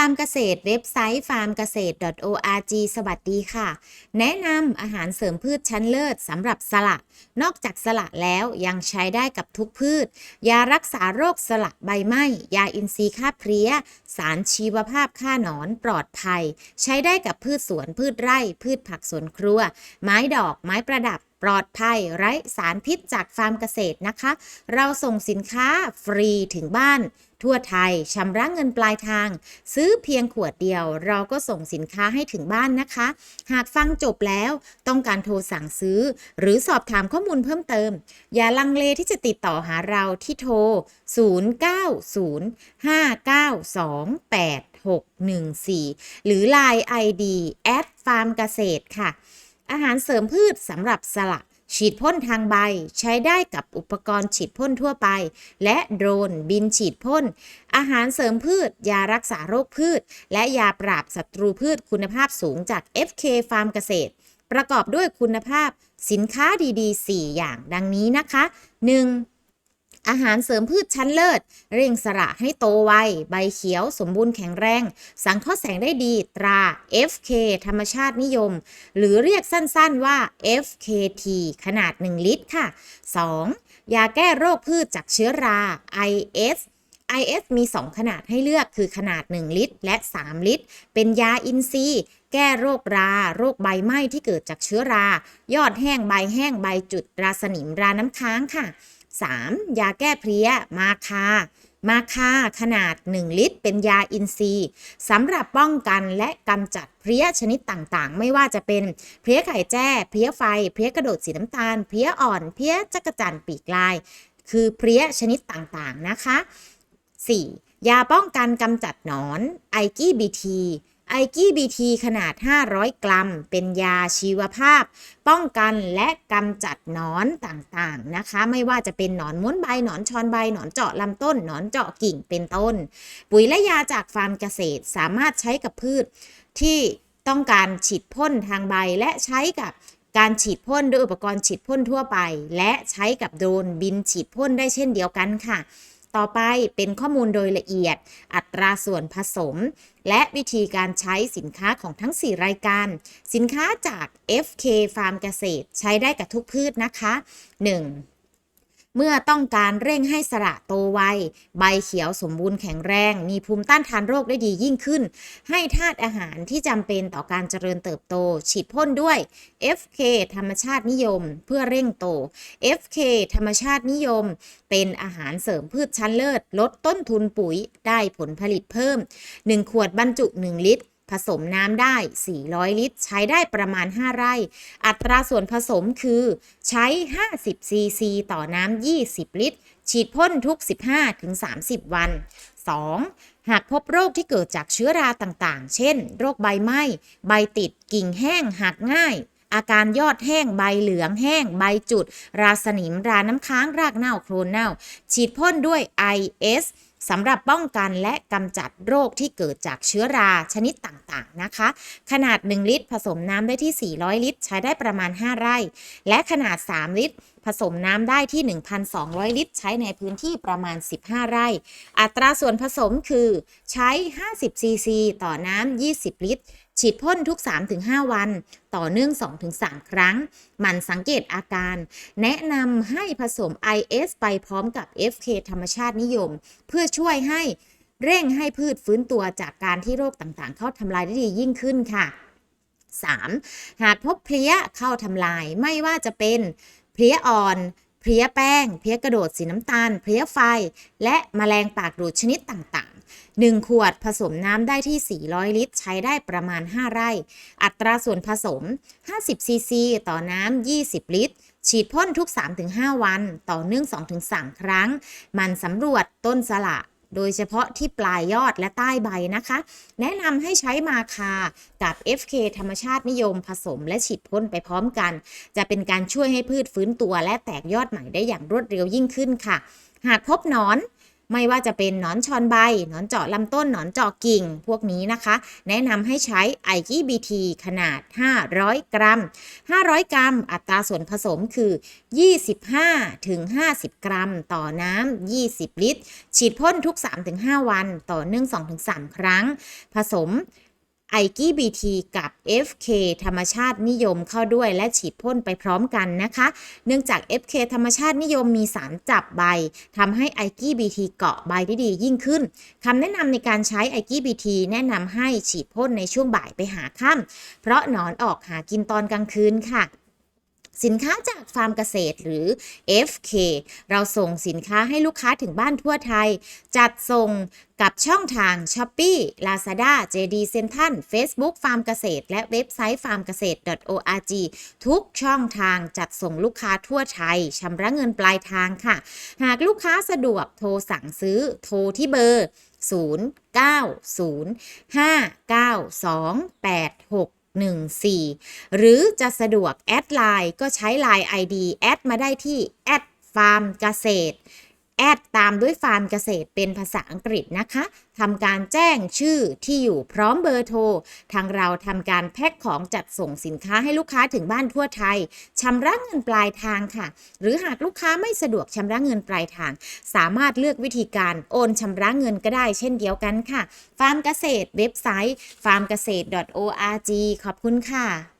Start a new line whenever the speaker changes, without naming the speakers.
าร์มเกษตรเว็บไซต์ farmgate.org สวัสดีค่ะ แนะนำอาหารเสริมพืชชั้นเลิศสำหรับสละ นอกจากสละแล้วยังใช้ได้กับทุกพืช ยารักษาโรคสละใบไหม้ยาอินทรีย์ฆ่าเพลี้ย สารชีวภาพฆ่าหนอนปลอดภัย ใช้ได้กับพืชสวนพืชไร่ พืชผักสวนครัว ไม้ดอกไม้ประดับ ปลอดภัยไร้สารพิษจากฟาร์มเกษตรนะคะ เราส่งสินค้าฟรีถึงบ้าน ทั่วไทยชำระเงินปลายทาง ซื้อเพียงขวดเดียว เราก็ส่งสินค้าให้ถึงบ้านนะคะ หากฟังจบแล้วต้องการโทรสั่งซื้อ หรือสอบถามข้อมูลเพิ่มเติม อย่าลังเลที่จะติดต่อหาเราที่โทร 0905928614 หรือ Line ID แอดฟาร์มเกษตรค่ะ อาหารเสริมพืชสำหรับสละฉีดพ่นทางใบใช้ได้กับอุปกรณ์ฉีดพ่นทั่วไป และโดรนบินฉีดพ่น อาหารเสริมพืช ยารักษาโรคพืช และยาปราบศัตรูพืชคุณภาพสูงจาก FK ฟาร์มเกษตร ประกอบด้วยคุณภาพสินค้าดีๆ 4 อย่างดังนี้นะคะ 1. อาหารเสริมพืชชั้นเลิศ เร่งสระให้โตไว ใบเขียวสมบูรณ์แข็งแรง สังเคราะห์แสงได้ดีตรา FK ธรรมชาตินิยม หรือเรียกสั้นๆว่า FKT ขนาด 1 ลิตรค่ะ 2. ยาแก้โรคพืชจากเชื้อรา IS IS มี 2 ขนาดให้เลือกคือขนาด 1 ลิตร และ 3 ลิตร เป็นยาอินทรีย์ แก้โรครา โรคใบไหม้ที่เกิดจากเชื้อรา ยอดแห้งใบแห้งใบจุดราสนิมราน้ำค้างค่ะ 3. ยาแก้เพลี้ย มาคา มาคาขนาด 1 ลิตร เป็นยาอินทรีย์สำหรับป้องกันและกำจัดเพลี้ยชนิดต่างๆ ไม่ว่าจะเป็นเพลี้ยไข่แจ้ เพลี้ยไฟ เพลี้ยกระโดดสีน้ำตาล เพลี้ยอ่อน เพลี้ยจักรจั่นปีกลาย คือเพลี้ยชนิดต่างๆนะคะ 4. ยาป้องกันกำจัดหนอนไอกี้บีที ไอกี้บีทีขนาด 500 กรัม เป็นยาชีวภาพ ป้องกันและกำจัดหนอนต่างๆนะคะ ไม่ว่าจะเป็นหนอนม้วนใบหนอนชอนใบหนอนเจาะลำต้นหนอนเจาะกิ่งเป็นต้น ปุ๋ยและยาจากฟาร์มเกษตรสามารถใช้กับพืชที่ต้องการฉีดพ่นทางใบและใช้กับการฉีดพ่นด้วยอุปกรณ์ฉีดพ่นทั่วไป และใช้กับโดรนบินฉีดพ่นได้เช่นเดียวกันค่ะ ต่อไปเป็นข้อมูลโดยละเอียด อัตราส่วนผสม และวิธีการใช้สินค้าของทั้ง 4 รายการ สินค้าจาก FK ฟาร์มเกษตร ใช้ได้กับทุกพืชนะคะ 1. เมื่อต้องการเร่งให้สระโตไว ใบเขียวสมบูรณ์แข็งแรง มีภูมิต้านทานโรคได้ดียิ่งขึ้น ให้ธาตุอาหารที่จำเป็นต่อการเจริญเติบโต ฉีดพ่นด้วย FK ธรรมชาตินิยม เพื่อเร่งโต FK ธรรมชาตินิยม เป็นอาหารเสริมพืชชั้นเลิศ ลดต้นทุนปุ๋ยได้ผลผลิตเพิ่ม 1 ขวดบรรจุ 1 ลิตร ผสมน้ำได้ 400 ลิตร ใช้ได้ประมาณ 5 ไร่ อัตราส่วนผสมคือใช้ 50 ซีซี ต่อน้ำ 20 ลิตร ฉีดพ่นทุก 15-30 วัน 2. หากพบโรคที่เกิดจากเชื้อราต่างๆ เช่น โรคใบไหม้ ใบติด กิ่งแห้ง หักง่ายอาการยอดแห้งใบเหลืองแห้ง ใบจุด ราสนิม ราน้ำค้าง รากเน่า โครนเน่า ฉีดพ่นด้วย IS สำหรับป้องกันและกำจัดโรคที่เกิดจากเชื้อราชนิดต่างๆนะคะ ขนาด 1 ลิตร ผสมน้ำได้ที่ 400 ลิตร ใช้ได้ประมาณ 5 ไร่ และขนาด 3 ลิตร ผสมน้ำได้ที่ 1,200 ลิตร ใช้ในพื้นที่ประมาณ 15 ไร่ อัตราส่วนผสมคือใช้ 50 ซีซี ต่อน้ำ 20 ลิตร ฉีดพ่นทุก 3-5 วัน ต่อเนื่อง 2-3 ครั้ง มันสังเกตอาการ แนะนำให้ผสม IS ไปพร้อมกับ FK ธรรมชาตินิยม เพื่อช่วยให้เร่งให้พืชฟื้นตัวจากการที่โรคต่างๆ เข้าทำลายได้ดียิ่งขึ้นค่ะ 3. หากพบเพลี้ยเข้าทำลายไม่ว่าจะเป็นเพลี้ยอ่อนเพลี้ยแป้ง เพลี้ยกระโดดสีน้ำตาล เพลี้ยไฟ และแมลงปากดูดชนิดต่างๆ 1 ขวดผสมน้ำได้ที่ 400 ลิตร ใช้ได้ประมาณ 5 ไร่ อัตราส่วนผสม 50 ซีซี ต่อน้ำ 20 ลิตร ฉีดพ่นทุก 3-5 วัน ต่อเนื่อง 2-3 ครั้ง มันสำรวจต้นสละโดยเฉพาะที่ปลายยอดและใต้ใบนะคะ แนะนำให้ใช้มาคากับ FK ธรรมชาตินิยมผสมและฉีดพ่นไปพร้อมกัน จะเป็นการช่วยให้พืชฟื้นตัวและแตกยอดใหม่ได้อย่างรวดเร็วยิ่งขึ้นค่ะ หากพบหนอน ไม่ว่าจะเป็นหนอนชอนใบ หนอนเจาะลำต้น หนอนเจาะกิ่ง พวกนี้นะคะ แนะนำให้ใช้ไอกี้บีทีขนาด 500 กรัม 500 กรัม อัตราส่วนผสมคือ 25ถึง50 กรัม ต่อน้ำ 20 ลิตร ฉีดพ่นทุก 3-5 วัน ต่อเนื่อง 2-3 ครั้ง ผสม ไอกี้บีทีกับ FK ธรรมชาตินิยมเข้าด้วยและฉีดพ่นไปพร้อมกันนะคะ เนื่องจาก FK ธรรมชาตินิยมมีสารจับใบทำให้ไอกี้บีทีเกาะใบได้ดียิ่งขึ้นคำแนะนำในการใช้ไอกี้บีทีแนะนำให้ฉีดพ่นในช่วงบ่ายไปหาค่ำเพราะหนอนออกหากินตอนกลางคืนค่ะ สินค้าจากฟาร์มเกษตรหรือ FK เราส่งสินค้าให้ลูกค้าถึงบ้านทั่วไทย จัดส่งกับช่องทาง s h o p e e Lazada JD Central Facebook ฟาร์มเกษตร และเว็บไซต์ farmgasete.org ทุกช่องทางจัดส่งลูกค้าทั่วไทยชำระเงินปลายทางค่ะ หากลูกค้าสะดวกโทรสั่งซื้อโทรที่เบอร์ 09059286 14 หรือจะสะดวกแอดไลน์ก็ใช้ไลน์ ID แอดมาได้ที่แอดฟาร์มเกษตร แอดตามด้วยฟาร์มเกษตรเป็นภาษาอังกฤษนะคะทำการแจ้งชื่อที่อยู่พร้อมเบอร์โทร ทางเราทำการแพ็คของจัดส่งสินค้าให้ลูกค้าถึงบ้านทั่วไทยชำระเงินปลายทางค่ะ หรือหากลูกค้าไม่สะดวกชำระเงินปลายทาง สามารถเลือกวิธีการโอนชำระเงินก็ได้เช่นเดียวกันค่ะ ฟาร์มเกษตรเว็บไซต์ farmgasete.org ขอบคุณค่ะ